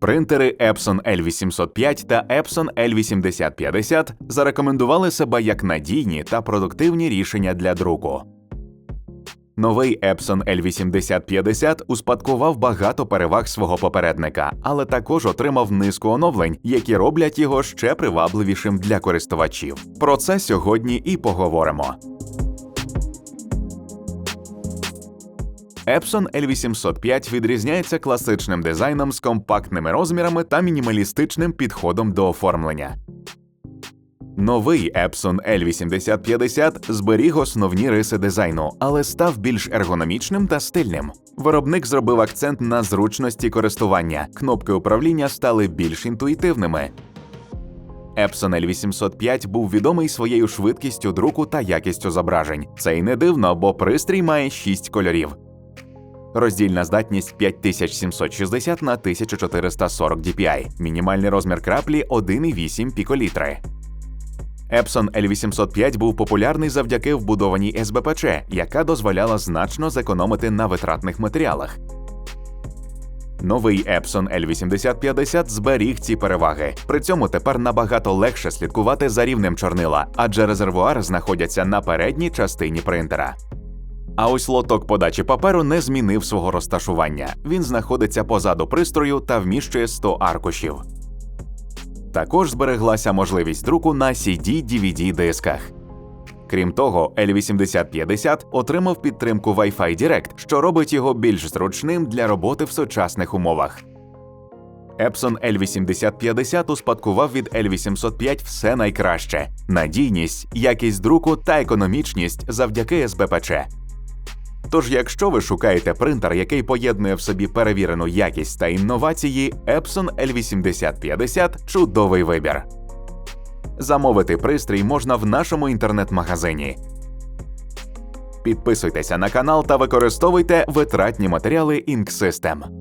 Принтери Epson L805 та Epson L8050 зарекомендували себе як надійні та продуктивні рішення для друку. Новий Epson L8050 успадкував багато переваг свого попередника, але також отримав низку оновлень, які роблять його ще привабливішим для користувачів. Про це сьогодні і поговоримо. Epson L805 відрізняється класичним дизайном з компактними розмірами та мінімалістичним підходом до оформлення. Новий Epson L8050 зберіг основні риси дизайну, але став більш ергономічним та стильним. Виробник зробив акцент на зручності користування, кнопки управління стали більш інтуїтивними. Epson L805 був відомий своєю швидкістю друку та якістю зображень. Це й не дивно, бо пристрій має 6 кольорів. Роздільна здатність 5760 на 1440 dpi, мінімальний розмір краплі 1,8 піколітри. Epson L805 був популярний завдяки вбудованій СБПЧ, яка дозволяла значно зекономити на витратних матеріалах. Новий Epson L8050 зберіг ці переваги. При цьому тепер набагато легше слідкувати за рівнем чорнила, адже резервуар знаходяться на передній частині принтера. А ось лоток подачі паперу не змінив свого розташування. Він знаходиться позаду пристрою та вміщує 100 аркушів. Також збереглася можливість друку на CD-DVD дисках. Крім того, L8050 отримав підтримку Wi-Fi Direct, що робить його більш зручним для роботи в сучасних умовах. Epson L8050 успадкував від L805 все найкраще: надійність, якість друку та економічність завдяки СБПЧ. Тож, якщо ви шукаєте принтер, який поєднує в собі перевірену якість та інновації, Epson L8050 чудовий вибір. Замовити пристрій можна в нашому інтернет-магазині. Підписуйтеся на канал та використовуйте витратні матеріали Ink System.